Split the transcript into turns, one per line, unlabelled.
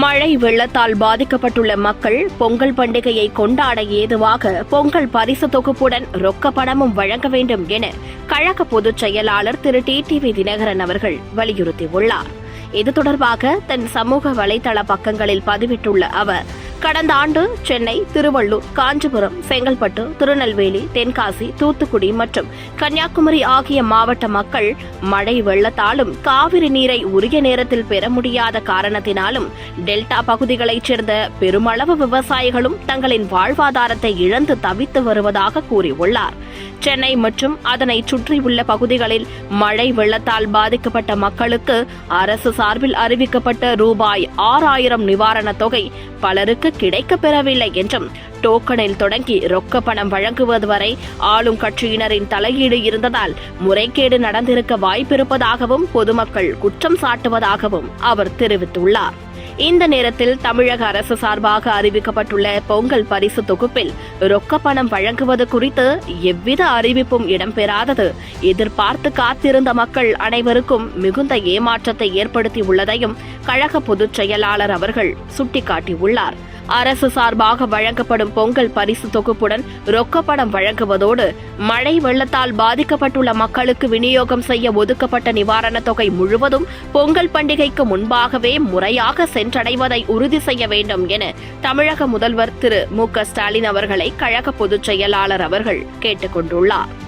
மழை வெள்ளத்தால் பாதிக்கப்பட்டுள்ள மக்கள் பொங்கல் பண்டிகையை கொண்டாட ஏதுவாக பொங்கல் பரிசு தொகுப்புடன் ரொக்க பணமும் வழங்க வேண்டும் என கழக பொதுச் செயலாளர் திரு டி டிவி தினகரன் அவர்கள் வலியுறுத்தியுள்ளார். இது தொடர்பாக தன் சமூக வலைதள பக்கங்களில் பதிவிட்டுள்ள அவர் கடந்த ஆண்டு சென்னை திருவள்ளூர் காஞ்சிபுரம் செங்கல்பட்டு திருநெல்வேலி தென்காசி தூத்துக்குடி மற்றும் கன்னியாகுமரி ஆகிய மாவட்ட மக்கள் மழை வெள்ளத்தாலும் காவிரி நீரை உரிய நேரத்தில் பெற முடியாத காரணத்தினாலும் டெல்டா பகுதிகளைச் சேர்ந்த பெருமளவு விவசாயிகளும் தங்களின் வாழ்வாதாரத்தை இழந்து தவித்து வருவதாக கூறியுள்ளார். சென்னை மற்றும் அதனை சுற்றியுள்ள பகுதிகளில் மழை வெள்ளத்தால் பாதிக்கப்பட்ட மக்களுக்கு அரசு சார்பில் அறிவிக்கப்பட்ட ரூபாய் ஆறாயிரம் நிவாரணத் தொகை பலருக்கு கிடைக்கப் பெறவில்லை என்றும் டோக்கனில் தொடங்கி ரொக்க பணம் வழங்குவது வரை ஆளும் கட்சியினரின் தலையீடு இருந்ததால் முறைகேடு நடந்திருக்க வாய்ப்பிருப்பதாகவும் பொதுமக்கள் குற்றம் சாட்டுவதாகவும் அவர் தெரிவித்துள்ளார். இந்த நேரத்தில் தமிழக அரசு சார்பாக அறிவிக்கப்பட்டுள்ள பொங்கல் பரிசு தொகுப்பில் ரொக்க பணம் வழங்குவது குறித்து எவ்வித அறிவிப்பும் இடம்பெறாதது. எதிர்பார்த்து காத்திருந்த மக்கள் அனைவருக்கும் மிகுந்த ஏமாற்றத்தை ஏற்படுத்தியுள்ளதையும் கழக பொதுச் செயலாளர் அவர்கள் சுட்டிக்காட்டியுள்ளார். அரசு சார்பாக வழங்கப்படும் பொங்கல் பரிசு தொகுப்புடன் ரொக்கப்படம் வழங்குவதோடு மழை வெள்ளத்தால் பாதிக்கப்பட்டுள்ள மக்களுக்கு விநியோகம் செய்ய ஒதுக்கப்பட்ட நிவாரணத் தொகை முழுவதும் பொங்கல் பண்டிகைக்கு முன்பாகவே முறையாக சென்றடைவதை உறுதி செய்ய வேண்டும் என தமிழக முதல்வர் திரு மு க ஸ்டாலின் அவர்களை கழக பொதுச் செயலாளர் அவர்கள் கேட்டுக் கொண்டுள்ளார்